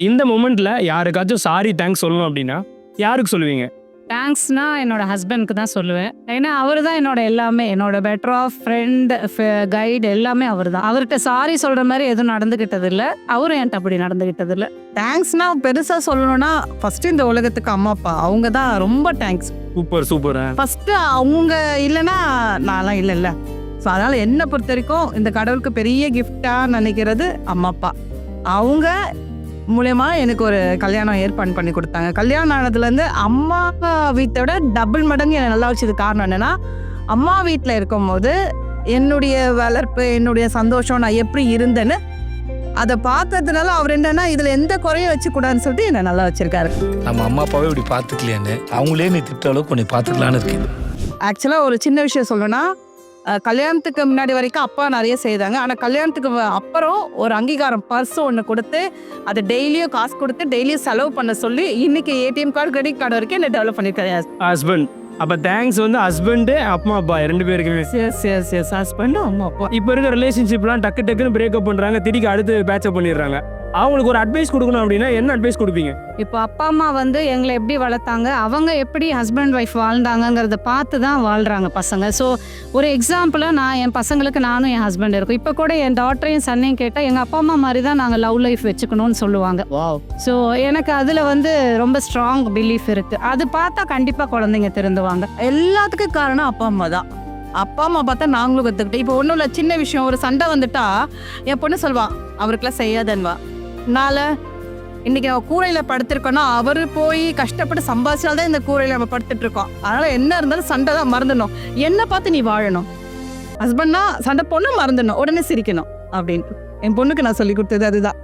இந்த மொமெண்ட்ல யாருக்காச்சும் sorry thanks சொல்லணும் அப்படின்னா யாருக்கு சொல்லுவீங்க? தேங்க்ஸ்னா என்னோட ஹஸ்பண்ட்க்கு தான் சொல்லுவேன். ஏன்னா அவர் தான் என்னோட எல்லாமே. என்னோட பெட்டர் ஆஃப் ஃப்ரெண்ட் கைடு எல்லாமே அவர் தான் அவர்கிட்ட சாரி சொல்ற மாதிரி எதுவும் நடந்துகிட்டது இல்ல அவரும் என்கிட்ட அப்படி நடந்துகிட்டது இல்ல தேங்க்ஸ்னா பெருசா சொல்லணும்னா ஃபர்ஸ்ட் இந்த உலகத்துக்கு அம்மா அப்பா அவங்க தான் ரொம்ப தேங்க்ஸ் சூப்பர் சூப்பர் ஃபர்ஸ்ட் அவங்க இல்லைன்னா நான்லாம் இல்லை இல்லை ஸோ அதனால என்னை பொறுத்த வரைக்கும் இந்த கடவுளுக்கு பெரிய கிஃப்டா நினைக்கிறது அம்மா அப்பா. அவங்க மூலயமா எனக்கு ஒரு கல்யாணம் ஏற்பாடு பண்ணி கொடுத்தாங்க. கல்யாணம் ஆனதுலேருந்து அம்மா வீட்டை விட டபுள் மடங்கு என்னை நல்லா வச்சது காரணம் என்னன்னா அம்மா வீட்டில் இருக்கும்போது என்னுடைய வளர்ப்பு என்னுடைய சந்தோஷம் நான் எப்படி இருந்தேன்னு அதை பார்த்ததுனால அவர் என்னன்னா இதில் எந்த குறையும் வச்சுக்கூடாதுன்னு சொல்லிட்டு என்னை நல்லா வச்சிருக்காரு. நம்ம அம்மா அப்பாவே இப்படி பார்த்துக்கலையான்னு அவங்களே நீ திட்ட அளவுக்கு உன்னை பார்த்துக்கலான்னு இருக்கேன். ஆக்சுவலாக ஒரு சின்ன விஷயம் சொல்லணும்னா கல்யாணத்துக்கு முன்னாடி வரைக்கும் அப்பா நிறைய செய்தாங்க. ஆனால் கல்யாணத்துக்கு அப்புறம் ஒரு அங்கீகாரம் பர்ஸ் ஒன்று கொடுத்து அதை டெய்லியும் காசு கொடுத்து டெய்லியும் செலவு பண்ண சொல்லி இன்னைக்கு ஏடிஎம் கார்டு கிரெடிட் கார்டு வரைக்கும் என்ன டெவலப் பண்ணியிருக்காரு ஹஸ்பண்ட் அப்ப தேங்க்ஸ் வந்து ஹஸ்பண்ட் அப்பா அப்பா ரெண்டு பேருக்குமே. எஸ் எஸ் எஸ் ஹஸ்பண்டும் அம்மா அப்பா. இப்போ இருக்க ரிலேஷன்ஷிப்லாம் டக்கு டக்குன்னு பிரேக்கப் பண்றாங்க திருப்பி அடுத்து பேச்சப் பண்ணிடுறாங்க. அவங்களுக்கு ஒரு அட்வைஸ் கொடுக்கணும் அப்படின்னா என்ன அட்வைஸ் கொடுப்பீங்க? இப்போ அப்பா அம்மா வந்து எங்களை எப்படி வளர்த்தாங்க அவங்க எப்படி ஹஸ்பண்ட் ஒய்ஃப் வாழ்ந்தாங்கங்கிறத பார்த்து தான் வாழ்றாங்க பசங்க. ஸோ ஒரு எக்ஸாம்பிளாக நான் என் பசங்களுக்கு நானும் என் ஹஸ்பண்ட் இருக்கும். இப்போ கூட என் டாட்டரையும் சன்னையும் கேட்டால் எங்கள் அப்பா அம்மா மாதிரி தான் நாங்கள் லவ் லைஃப் வச்சுக்கணும்னு சொல்லுவாங்க. ஸோ எனக்கு அதில் வந்து ரொம்ப ஸ்ட்ராங் பிலீஃப் இருக்குது அது பார்த்தா கண்டிப்பாக குழந்தைங்க திருந்துவாங்க. எல்லாத்துக்கும் காரணம் அப்பா அம்மா தான். அப்பா அம்மா பார்த்தா நாங்களும் கற்றுக்கிட்டோம் இப்போ ஒன்றும் இல்லை சின்ன விஷயம். ஒரு சண்டை வந்துட்டா என் பொண்ணு சொல்வா அவருக்கெல்லாம் செய்யாதன்வா நாளை இன்னைக்கு நம்ம கூரையில படுத்திருக்கோம்னா அவர் போய் கஷ்டப்பட்டு சம்பாதிச்சால்தான் இந்த கூரையில நம்ம படுத்துட்டு இருக்கோம் அதனால என்ன இருந்தாலும் சண்டை தான் மறந்துடணும். என்ன பார்த்து நீ வாழணும். ஹஸ்பண்ட்னா சண்டை பொண்ணு மறந்துடணும். உடனே சிரிக்கணும் அப்படின்னு. என் பொண்ணுக்கு நான் சொல்லி கொடுத்தது அதுதான்.